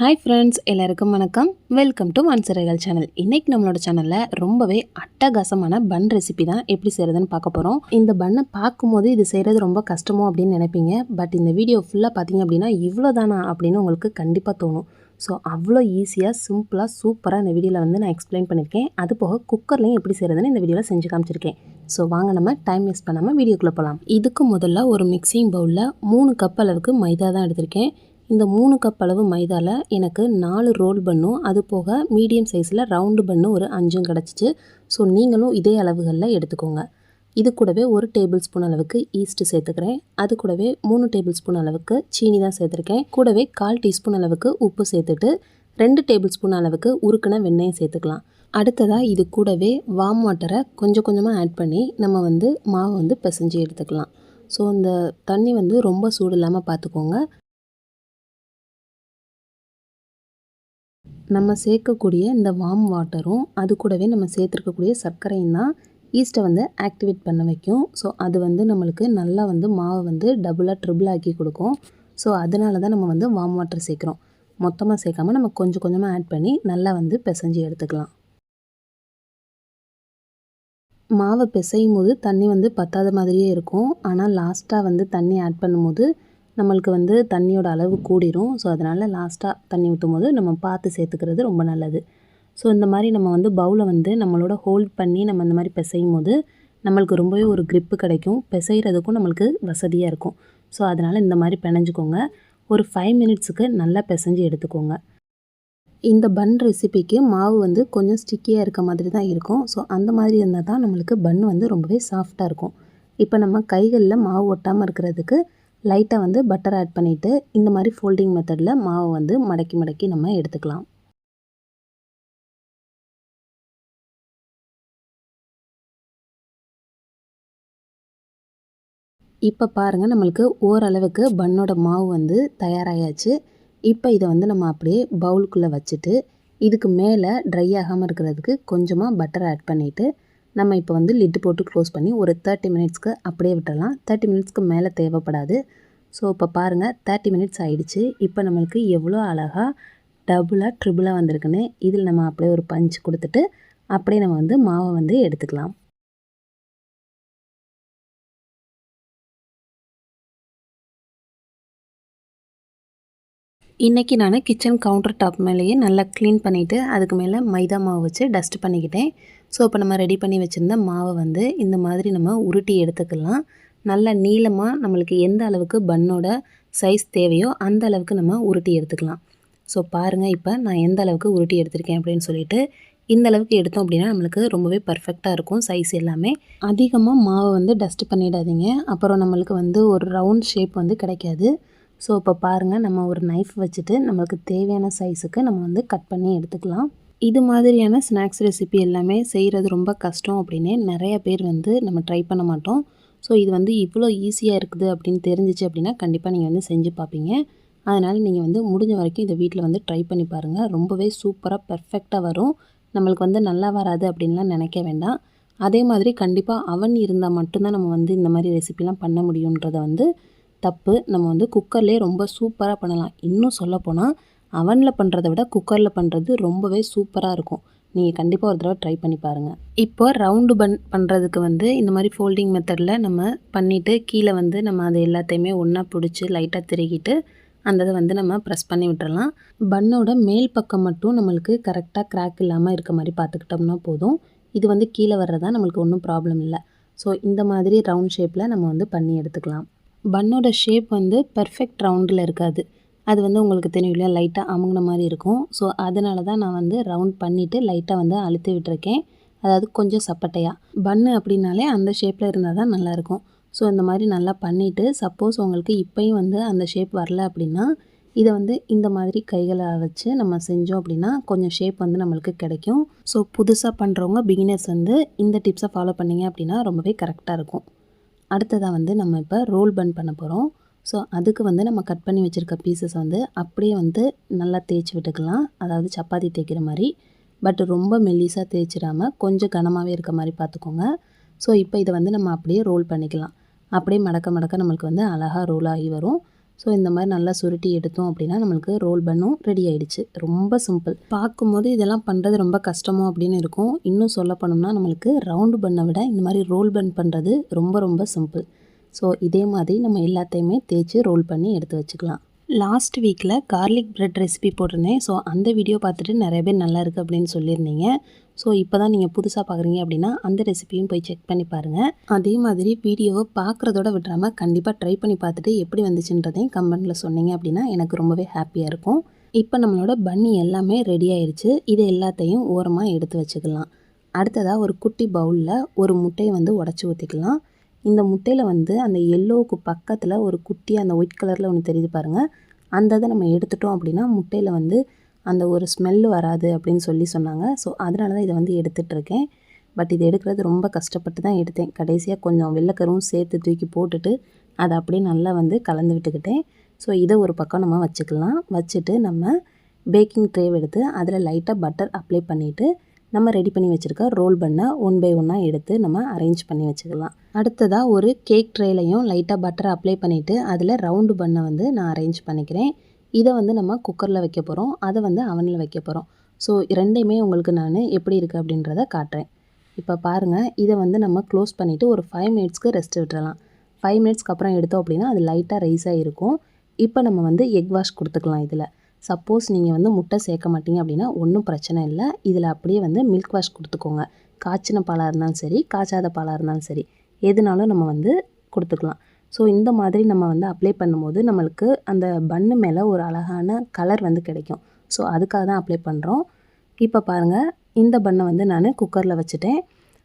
Hi friends எல்லாருக்கும் வணக்கம். Welcome to மன்சரைகள் channel இன்றைக்கி நம்மளோட சேனலில் ரொம்பவே அட்டகாசமான பன் ரெசிபி தான் எப்படி செய்கிறதுன்னு பார்க்க போகிறோம் இந்த பண்ணை பார்க்கும்போது இது செய்கிறது ரொம்ப கஷ்டமோ அப்படின்னு நினைப்பீங்க. பட் இந்த வீடியோ ஃபுல்லாக பார்த்தீங்க அப்படின்னா இவ்வளோதானா அப்படின்னு உங்களுக்கு கண்டிப்பாக தோணும். ஸோ அவ்வளோ ஈஸியாக சிம்பிளாக சூப்பராக இந்த வீடியோவில் வந்து நான் எக்ஸ்பிளைன் பண்ணியிருக்கேன் அது போக குக்கர்லையும் எப்படி செய்கிறதுன்னு இந்த வீடியோவில் செஞ்சு காமிச்சிருக்கேன். ஸோ வாங்க நம்ம டைம் வேஸ்ட் பண்ணாமல் வீடியோக்குள்ளே போகலாம் இதுக்கு முதல்ல ஒரு மிக்சிங் பவுலில் மூணு கப் அளவுக்கு மைதா தான் எடுத்திருக்கேன். இந்த மூணு கப் அளவு மைதாவில் எனக்கு நாலு ரோல் பண்ணும். அது போக மீடியம் சைஸில் ரவுண்டு பண்ணு ஒரு அஞ்சும் கிடச்சிச்சு. ஸோ நீங்களும் இதே அளவுகளில் எடுத்துக்கோங்க. இது கூடவே ஒரு டேபிள் ஸ்பூன் அளவுக்கு ஈஸ்ட்டு சேர்த்துக்கிறேன். அது கூடவே மூணு டேபிள் ஸ்பூன் அளவுக்கு சீனி தான் சேர்த்துருக்கேன். கூடவே கால் டீஸ்பூன் அளவுக்கு உப்பு சேர்த்துட்டு ரெண்டு டேபிள் ஸ்பூன் அளவுக்கு உருக்கின வெண்ணெயும் சேர்த்துக்கலாம். அடுத்ததாக இது கூடவே வார்ம் வாட்டரை கொஞ்சம் கொஞ்சமாக ஆட் பண்ணி நம்ம வந்து மாவை வந்து பிசைஞ்சு எடுத்துக்கலாம். ஸோ இந்த தண்ணி வந்து ரொம்ப சூடு இல்லாமல் பார்த்துக்கோங்க நம்ம சேர்க்கக்கூடிய இந்த வார்ம் வாட்டரும் அது கூடவே நம்ம சேர்த்துருக்கக்கூடிய சர்க்கரையும் தான் ஈஸ்ட்டை வந்து ஆக்டிவேட் பண்ண வைக்கும். ஸோ அது வந்து நம்மளுக்கு நல்லா வந்து மாவை வந்து டபுளாக ட்ரிபிள் ஆக்கி கொடுக்கும். ஸோ அதனால தான் நம்ம வந்து வார்ம் வாட்டர் சேர்க்குறோம். மொத்தமாக சேர்க்காம நம்ம கொஞ்சம் கொஞ்சமாக ஆட் பண்ணி நல்லா வந்து பிசைஞ்சு எடுத்துக்கலாம். மாவை பிசையும் போது தண்ணி வந்து பத்தாத மாதிரியே இருக்கும். ஆனால் லாஸ்ட்டாக வந்து தண்ணி ஆட் பண்ணும்போது நம்மளுக்கு வந்து தண்ணியோட அளவு கூடிரும். ஸோ அதனால் லாஸ்ட்டாக தண்ணி ஊற்றும் போது நம்ம பார்த்து சேர்த்துக்கிறது ரொம்ப நல்லது. ஸோ இந்த மாதிரி நம்ம வந்து பவுலை வந்து நம்மளோட ஹோல்ட் பண்ணி நம்ம இந்த மாதிரி பிசையும் போது நம்மளுக்கு ரொம்பவே ஒரு க்ரிப்பு கிடைக்கும். பிசைகிறதுக்கும் நம்மளுக்கு வசதியாக இருக்கும். ஸோ அதனால் இந்த மாதிரி பிணைஞ்சிக்கோங்க. ஒரு ஃபைவ் மினிட்ஸுக்கு நல்லா பிசைஞ்சு எடுத்துக்கோங்க. இந்த பன் ரெசிபிக்கு மாவு வந்து கொஞ்சம் ஸ்டிக்கியாக இருக்க மாதிரி தான் இருக்கும். ஸோ அந்த மாதிரி இருந்தால் தான் நம்மளுக்கு பன் வந்து ரொம்பவே சாஃப்டாக இருக்கும். இப்போ நம்ம கைகளில் மாவு ஒட்டாமல் இருக்கிறதுக்கு லைட்டாக வந்து பட்டர் ஆட் பண்ணிவிட்டு இந்த மாதிரி ஃபோல்டிங் மெத்தடில் மாவை வந்து மடக்கி மடக்கி நம்ம எடுத்துக்கலாம். இப்போ பாருங்கள் நம்மளுக்கு ஓரளவுக்கு பன்னோட மாவு வந்து தயாராகியாச்சு இப்போ இதை வந்து நம்ம அப்படியே பவுலுக்குள்ளே வச்சுட்டு இதுக்கு மேலே ட்ரை ஆகாமல் இருக்கிறதுக்கு கொஞ்சமாக பட்டர் ஆட் பண்ணிவிட்டு நம்ம இப்போ வந்து லிட்டு போட்டு க்ளோஸ் பண்ணி ஒரு தேர்ட்டி மினிட்ஸ்க்கு அப்படியே விட்டுடலாம் தேர்ட்டி மினிட்ஸ்க்கு மேலே தேவைப்படாது. ஸோ இப்போ பாருங்கள் தேர்ட்டி மினிட்ஸ் ஆகிடுச்சு இப்போ நம்மளுக்கு எவ்வளோ அழகாக டபுளாக ட்ரிபிளாக வந்திருக்குன்னு. இதில் நம்ம அப்படியே ஒரு பஞ்ச் கொடுத்துட்டு அப்படியே நம்ம வந்து மாவை வந்து எடுத்துக்கலாம். இன்றைக்கி நான் கிச்சன் கவுண்டர் டாப் மேலேயே நல்லா க்ளீன் பண்ணிவிட்டு அதுக்கு மேலே மைதா மாவு வச்சு டஸ்ட் பண்ணிக்கிட்டேன். ஸோ இப்போ நம்ம ரெடி பண்ணி வச்சுருந்த மாவை வந்து இந்த மாதிரி நம்ம உருட்டி எடுத்துக்கலாம். நல்ல நீளமாக நம்மளுக்கு எந்த அளவுக்கு பன்னோட சைஸ் தேவையோ அந்த அளவுக்கு நம்ம உருட்டி எடுத்துக்கலாம். ஸோ பாருங்கள் இப்போ நான் எந்த அளவுக்கு உருட்டி எடுத்திருக்கேன் அப்படின்னு சொல்லிட்டு இந்த அளவுக்கு எடுத்தோம் அப்படின்னா நம்மளுக்கு ரொம்பவே பர்ஃபெக்டாக இருக்கும் சைஸ் எல்லாமே. அதிகமாக மாவை வந்து டஸ்ட் பண்ணிடாதீங்க. அப்புறம் நம்மளுக்கு வந்து ஒரு ரவுண்ட் ஷேப் வந்து கிடைக்காது. ஸோ இப்போ பாருங்கள் நம்ம ஒரு நைஃப் வச்சுட்டு நம்மளுக்கு தேவையான சைஸுக்கு நம்ம வந்து கட் பண்ணி எடுத்துக்கலாம். இது மாதிரியான ஸ்நாக்ஸ் ரெசிபி எல்லாமே செய்கிறது ரொம்ப கஷ்டம் அப்படின்னு நிறைய பேர் வந்து நம்ம ட்ரை பண்ண மாட்டோம். ஸோ இது வந்து இவ்வளோ ஈஸியாக இருக்குது அப்படின்னு தெரிஞ்சிச்சு அப்படின்னா கண்டிப்பாக நீங்கள் வந்து செஞ்சு பார்ப்பீங்க. அதனால் நீங்கள் வந்து முடிஞ்ச வரைக்கும் இதை வீட்டில் வந்து ட்ரை பண்ணி பாருங்கள் ரொம்பவே சூப்பராக பர்ஃபெக்டாக வரும். நம்மளுக்கு வந்து நல்லா வராது அப்படின்லாம் நினைக்க வேண்டாம். அதே மாதிரி கண்டிப்பாக அவன் இருந்தால் மட்டும்தான் நம்ம வந்து இந்த மாதிரி ரெசிபிலாம் பண்ண முடியுன்றதை வந்து தப்பு நம்ம வந்து குக்கர்லேயே ரொம்ப சூப்பராக பண்ணலாம். இன்னும் சொல்லப்போனால் அவனில் பண்ணுறத விட குக்கரில் பண்ணுறது ரொம்பவே சூப்பராக இருக்கும். நீங்கள் கண்டிப்பாக ஒரு தடவை ட்ரை பண்ணி பாருங்கள் இப்போ ரவுண்டு பன் பண்ணுறதுக்கு வந்து இந்த மாதிரி ஃபோல்டிங் மெத்தடில் நம்ம பண்ணிவிட்டு கீழே வந்து நம்ம அதை எல்லாத்தையுமே ஒன்றா பிடிச்சி லைட்டாக திருகிட்டு அந்த இதை வந்து நம்ம ப்ரெஸ் பண்ணி விட்டுறலாம். பன்னோட மேல் பக்கம் மட்டும் நம்மளுக்கு கரெக்டாக கிராக் இல்லாமல் இருக்க மாதிரி பார்த்துக்கிட்டோம்னா போதும். இது வந்து கீழே வர்றதா நம்மளுக்கு ஒன்றும் ப்ராப்ளம் இல்லை. ஸோ இந்த மாதிரி ரவுண்ட் ஷேப்பில் நம்ம வந்து பண்ணி எடுத்துக்கலாம். பன்னோட ஷேப் வந்து பர்ஃபெக்ட் ரவுண்டில் இருக்காது. அது வந்து உங்களுக்கு தெரியும் இல்லையா? லைட்டாக அமுங்கின மாதிரி இருக்கும். ஸோ அதனால தான் நான் வந்து ரவுண்ட் பண்ணிவிட்டு லைட்டாக வந்து அழுத்தி விட்டுருக்கேன். அதாவது கொஞ்சம் சப்பட்டையாக பன்னு அப்படின்னாலே அந்த ஷேப்பில் இருந்தால் தான் நல்லாயிருக்கும் ஸோ இந்த மாதிரி நல்லா பண்ணிவிட்டு சப்போஸ் உங்களுக்கு இப்போயும் வந்து அந்த ஷேப் வரல அப்படின்னா இதை வந்து இந்த மாதிரி கைகளை வச்சு நம்ம செஞ்சோம் அப்படின்னா கொஞ்சம் ஷேப் வந்து நம்மளுக்கு கிடைக்கும். ஸோ புதுசாக பண்ணுறவங்க பிகினர்ஸ் வந்து இந்த டிப்ஸை ஃபாலோ பண்ணிங்க அப்படின்னா ரொம்பவே கரெக்டாக இருக்கும். அடுத்ததாக வந்து நம்ம இப்போ ரோல் பன் பண்ண போகிறோம் ஸோ அதுக்கு வந்து நம்ம கட் பண்ணி வச்சுருக்க பீசஸ் வந்து அப்படியே வந்து நல்லா தேய்ச்சி விட்டுக்கலாம். அதாவது சப்பாத்தி தேய்க்கிற மாதிரி. பட் ரொம்ப மெல்லிஸாக தேய்ச்சிடாமல் கொஞ்சம் கனமாகவே இருக்க மாதிரி பார்த்துக்கோங்க ஸோ இப்போ இதை வந்து நம்ம அப்படியே ரோல் பண்ணிக்கலாம். அப்படியே மடக்க மடக்க நம்மளுக்கு வந்து அழகாக ரோல் ஆகி வரும். ஸோ இந்த மாதிரி நல்லா சுருட்டி எடுத்தோம் அப்படின்னா நம்மளுக்கு ரோல் பண்ணும் ரெடி ஆகிடுச்சு ரொம்ப சிம்பிள் பார்க்கும்போது இதெல்லாம் பண்ணுறது ரொம்ப கஷ்டமோ அப்படின்னு இருக்கும். இன்னும் சொல்ல போனோம்னா நம்மளுக்கு ரவுண்டு பண்ணை விட இந்த மாதிரி ரோல் பன் பண்ணுறது ரொம்ப ரொம்ப சிம்பிள் ஸோ இதே மாதிரி நம்ம எல்லாத்தையுமே தேய்ச்சி ரோல் பண்ணி எடுத்து வச்சுக்கலாம். லாஸ்ட் வீக்கில் கார்லிக் ப்ரெட் ரெசிபி போட்டிருந்தேன். ஸோ அந்த வீடியோ பார்த்துட்டு நிறைய பேர் நல்லா இருக்குது அப்படின்னு சொல்லியிருந்தீங்க. ஸோ இப்போ தான் நீங்கள் புதுசாக பார்க்குறீங்க அப்படின்னா அந்த ரெசிபியும் போய் செக் பண்ணி பாருங்கள் அதே மாதிரி வீடியோவை பார்க்குறதோட விட்டுறாமல் கண்டிப்பாக ட்ரை பண்ணி பார்த்துட்டு எப்படி வந்துச்சுன்றதையும் கமெண்ட்டில் சொன்னீங்க அப்படின்னா எனக்கு ரொம்பவே ஹாப்பியாக இருக்கும். இப்போ நம்மளோட பன்னி எல்லாமே ரெடி ஆயிடுச்சு இது எல்லாத்தையும் ஓரமாக எடுத்து வச்சுக்கலாம். அடுத்ததாக ஒரு குட்டி பவுலில் ஒரு முட்டையை வந்து உடச்சி ஊற்றிக்கலாம் இந்த முட்டையில் வந்து அந்த எல்லோவுக்கு பக்கத்தில் ஒரு குட்டி அந்த ஒயிட் கலரில் ஒன்று தெரியுது பாருங்கள் அந்த இதை நம்ம எடுத்துட்டோம் அப்படின்னா முட்டையில் வந்து அந்த ஒரு ஸ்மெல்லு வராது அப்படின்னு சொல்லி சொன்னாங்க. ஸோ அதனால தான் இதை வந்து எடுத்துகிட்ருக்கேன் பட் இது எடுக்கிறது ரொம்ப கஷ்டப்பட்டு தான் எடுத்தேன். கடைசியாக கொஞ்சம் வெள்ளைக்கருவும் சேர்த்து தூக்கி போட்டுட்டு அதை அப்படியே நல்லா வந்து கலந்து விட்டுக்கிட்டேன். ஸோ இதை ஒரு பக்கம் நம்ம வச்சுக்கலாம். வச்சுட்டு நம்ம பேக்கிங் ட்ரேவ் எடுத்து அதில் லைட்டாக பட்டர் அப்ளை பண்ணிவிட்டு நம்ம ரெடி பண்ணி வச்சுருக்க ரோல் பண்ணை ஒன் பை ஒன்னாக எடுத்து நம்ம அரேஞ்ச் பண்ணி வச்சுக்கலாம். அடுத்ததாக ஒரு கேக் ட்ரேலையும் லைட்டாக பட்டர் அப்ளை பண்ணிவிட்டு அதில் ரவுண்டு பண்ணை வந்து நான் அரேஞ்ச் பண்ணிக்கிறேன். இதை வந்து நம்ம குக்கரில் வைக்க போகிறோம் அதை வந்து அவனில் வைக்க போகிறோம் ஸோ ரெண்டையுமே உங்களுக்கு நான் எப்படி இருக்குது அப்படின்றத காட்டுறேன். இப்போ பாருங்கள் இதை வந்து நம்ம க்ளோஸ் பண்ணிவிட்டு ஒரு ஃபைவ் மினிட்ஸ்க்கு ரெஸ்ட் விட்டுறலாம். ஃபைவ் மினிட்ஸ்க்கு அப்புறம் எடுத்தோம் அப்படின்னா அது லைட்டாக ரைஸ் ஆகிருக்கும் இப்போ நம்ம வந்து எக் வாஷ் கொடுத்துக்கலாம் இதில். சப்போஸ் நீங்கள் வந்து முட்டை சேர்க்க மாட்டீங்க அப்படின்னா ஒன்றும் பிரச்சனை இல்லை. இதில் அப்படியே வந்து மில்க் வாஷ் கொடுத்துக்கோங்க. காய்ச்சின பாலாக இருந்தாலும் சரி காய்ச்சாத பாலாக இருந்தாலும் சரி எதுனாலும் நம்ம வந்து கொடுத்துக்கலாம். ஸோ இந்த மாதிரி நம்ம வந்து அப்ளை பண்ணும்போது நம்மளுக்கு அந்த பன்னு மேலே ஒரு அழகான கலர் வந்து கிடைக்கும். ஸோ அதுக்காக தான் அப்ளை பண்ணுறோம் இப்போ பாருங்கள் இந்த பண்ணை வந்து நான் குக்கரில் வச்சுட்டேன்.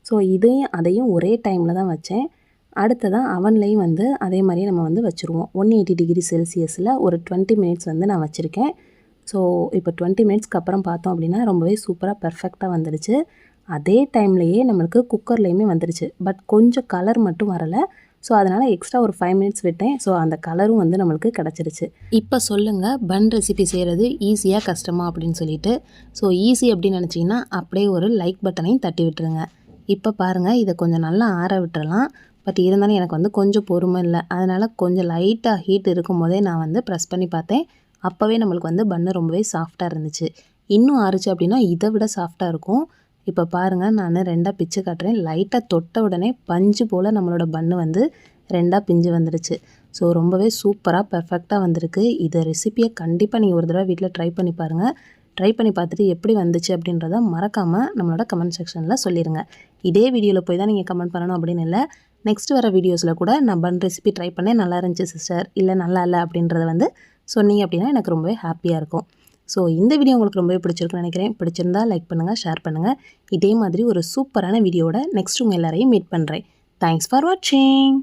ஸோ இதையும் அதையும் ஒரே டைமில் தான் வச்சேன். அடுத்ததாக அவன்லேயும் வந்து அதே மாதிரியே நம்ம வந்து வச்சுருவோம். ஒன் எயிட்டி டிகிரி செல்சியஸில் ஒரு டுவெண்ட்டி மினிட்ஸ் வந்து நான் வச்சுருக்கேன். ஸோ இப்போ டுவெண்ட்டி மினிட்ஸ்க்கு அப்புறம் பார்த்தோம் அப்படின்னா ரொம்பவே சூப்பராக பர்ஃபெக்டாக வந்துடுச்சு. அதே டைம்லேயே நம்மளுக்கு குக்கர்லேயுமே வந்துடுச்சு பட் கொஞ்சம் கலர் மட்டும் வரலை. ஸோ அதனால் எக்ஸ்ட்ரா ஒரு ஃபைவ் மினிட்ஸ் விட்டேன். ஸோ அந்த கலரும் வந்து நம்மளுக்கு கிடச்சிருச்சு. இப்போ சொல்லுங்கள் பன் ரெசிபி செய்கிறது ஈஸியாக கஷ்டமா அப்படின்னு சொல்லிட்டு. ஸோ ஈஸி அப்படின்னு நினச்சிங்கன்னா அப்படியே ஒரு லைக் பட்டனையும் தட்டி விட்டுருங்க. இப்போ பாருங்கள் இதை கொஞ்சம் நல்லா ஆற விட்டுறலாம். பட் இருந்தாலும் எனக்கு வந்து கொஞ்சம் பொறுமை இல்லை. அதனால் கொஞ்சம் லைட்டாக ஹீட் இருக்கும் போதே நான் வந்து ப்ரெஸ் பண்ணி பார்த்தேன். அப்போவே நம்மளுக்கு வந்து பன்னு ரொம்பவே சாஃப்டாக இருந்துச்சு. இன்னும் ஆறுச்சு அப்படின்னா இதை விட சாஃப்டாக இருக்கும். இப்போ பாருங்கள் நான் ரெண்டாக பிச்சு காட்டுறேன். லைட்டாக தொட்ட உடனே பஞ்சு போல் நம்மளோட பண்ணு வந்து ரெண்டாக பிஞ்சு வந்துடுச்சு ஸோ ரொம்பவே சூப்பராக பர்ஃபெக்டாக வந்திருக்கு. இதை ரெசிப்பியை கண்டிப்பாக நீங்கள் ஒரு தடவை வீட்டில் ட்ரை பண்ணி பாருங்கள் ட்ரை பண்ணி பார்த்துட்டு எப்படி வந்துச்சு அப்படின்றத மறக்காமல் நம்மளோட கமெண்ட் செக்ஷனில் சொல்லிடுங்க இதே வீடியோவில் போய் தான் நீங்கள் கமெண்ட் பண்ணணும் அப்படின்னு இல்லை. நெக்ஸ்ட் வர வீடியோஸில் கூட நான் பன் ரெசிபி ட்ரை பண்ணேன். நல்லா இருந்துச்சு சிஸ்டர் இல்லை நல்லா இல்லை அப்படின்றத வந்து சொன்னீங்க அப்படின்னா எனக்கு ரொம்பவே ஹாப்பியாக இருக்கும். ஸோ இந்த வீடியோ உங்களுக்கு ரொம்பவே பிடிச்சிருக்குன்னு நினைக்கிறேன். பிடிச்சிருந்தா லைக் பண்ணுங்கள் ஷேர் பண்ணுங்கள் இதே மாதிரி ஒரு சூப்பரான வீடியோட நெக்ஸ்ட் உங்கள் எல்லாரையும் மீட் பண்ணுறேன் தேங்க்ஸ் ஃபார் வாட்சிங்